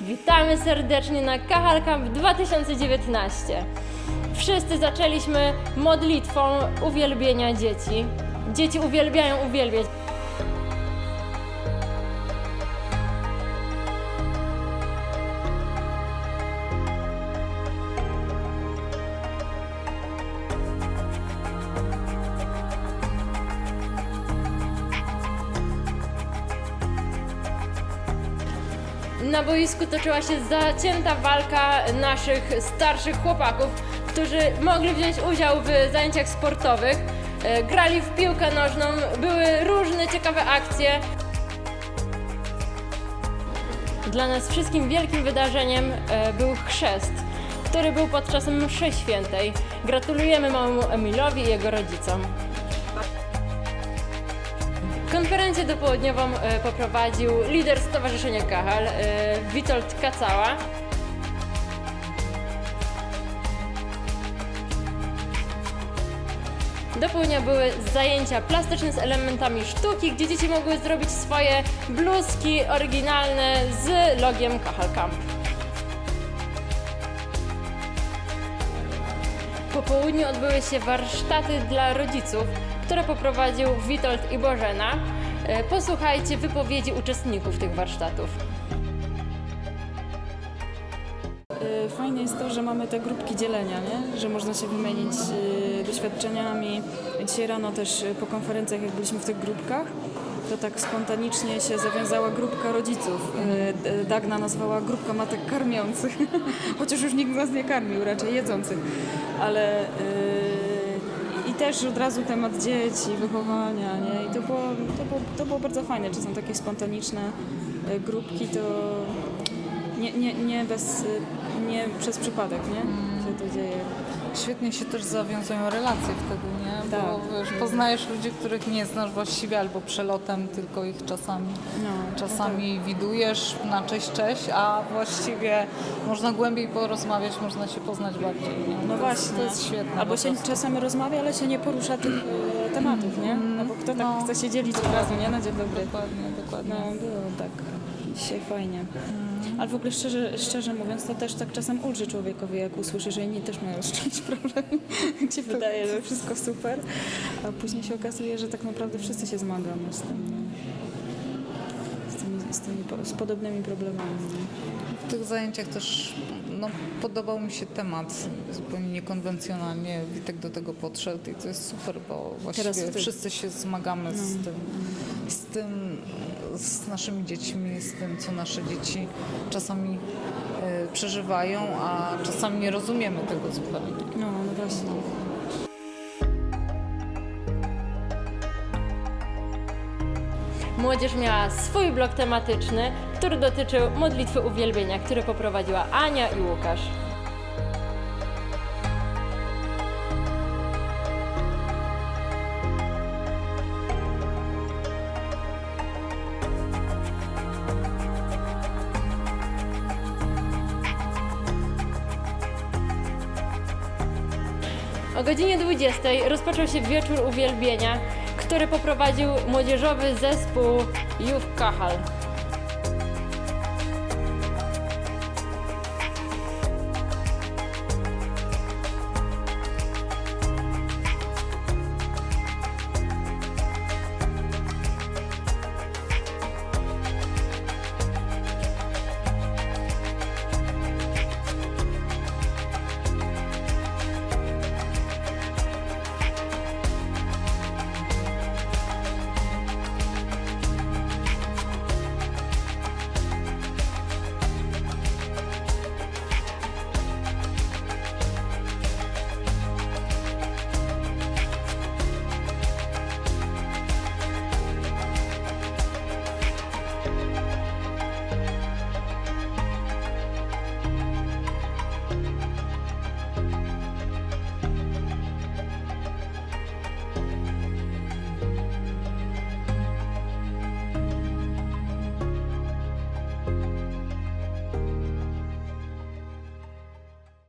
Witamy serdecznie na Kahal Camp 2019. Wszyscy zaczęliśmy modlitwą uwielbienia dzieci. Dzieci uwielbiają uwielbiać. Na boisku toczyła się zacięta walka naszych starszych chłopaków, którzy mogli wziąć udział w zajęciach sportowych. E, Grali w piłkę nożną, były różne ciekawe akcje. Dla nas wszystkim wielkim wydarzeniem e, był chrzest, który był podczas mszy świętej. Gratulujemy małemu Emilowi i jego rodzicom. Konferencję dopołudniową e, poprowadził lider Stowarzyszenia Kahal, e, Witold Kacała. Do południa były zajęcia plastyczne z elementami sztuki, gdzie dzieci mogły zrobić swoje bluzki oryginalne z logiem Kahal Camp. Południu odbyły się warsztaty dla rodziców, które poprowadził Witold i Bożena. E, Posłuchajcie wypowiedzi uczestników tych warsztatów. Y, Fajne jest to, że mamy te grupki dzielenia, nie? że można się wymienić y, doświadczeniami. Dzisiaj rano też po konferencjach, jak byliśmy w tych grupkach, to tak spontanicznie się zawiązała grupka rodziców. D- Dagna nazwała grupka matek karmiących, chociaż już nikt z nas nie karmił, raczej jedzących. Ale y, i też od razu temat dzieci, wychowania, nie? I to było, to, było, to było bardzo fajne. Czasem takie spontaniczne y, grupki to nie, nie, nie, bez, nie przez przypadek, nie? Się to dzieje. Świetnie się też zawiązują relacje wtedy, nie? Bo Tak. wiesz, poznajesz ludzi, których nie znasz właściwie albo przelotem, tylko ich czasami. No, Czasami widujesz na cześć, cześć, a właściwie można głębiej porozmawiać, można się poznać bardziej. Nie? No to Jest, właśnie. to jest świetne. Albo się czasami rozmawia, ale się nie porusza tych y, tematów, nie? No bo kto tak No. chce się dzielić od razu, nie? Na dzień dobry. Dokładnie, dokładnie. No, było tak. Dzisiaj fajnie. Ale w ogóle szczerze, szczerze mówiąc, to też tak czasem ulży człowiekowi, jak usłyszy, że inni też mają z czymś problem. Się wydaje, że wszystko super, a później się okazuje, że tak naprawdę wszyscy się zmagamy z tym. nie? Z, tymi, z, podobnymi problemami. W tych zajęciach też no, podobał mi się temat zupełnie niekonwencjonalnie. Witek do tego podszedł i to jest super, bo właściwie Teraz ty. wszyscy się zmagamy z tym, z tym, z naszymi dziećmi, z tym, co nasze dzieci czasami e, przeżywają, a czasami nie rozumiemy tego zupełnie. No, no właśnie. Młodzież miała swój blok tematyczny, który dotyczył modlitwy uwielbienia, który poprowadziła Ania i Łukasz. O godzinie 20 rozpoczął się wieczór uwielbienia, który poprowadził młodzieżowy zespół Youth Kahal.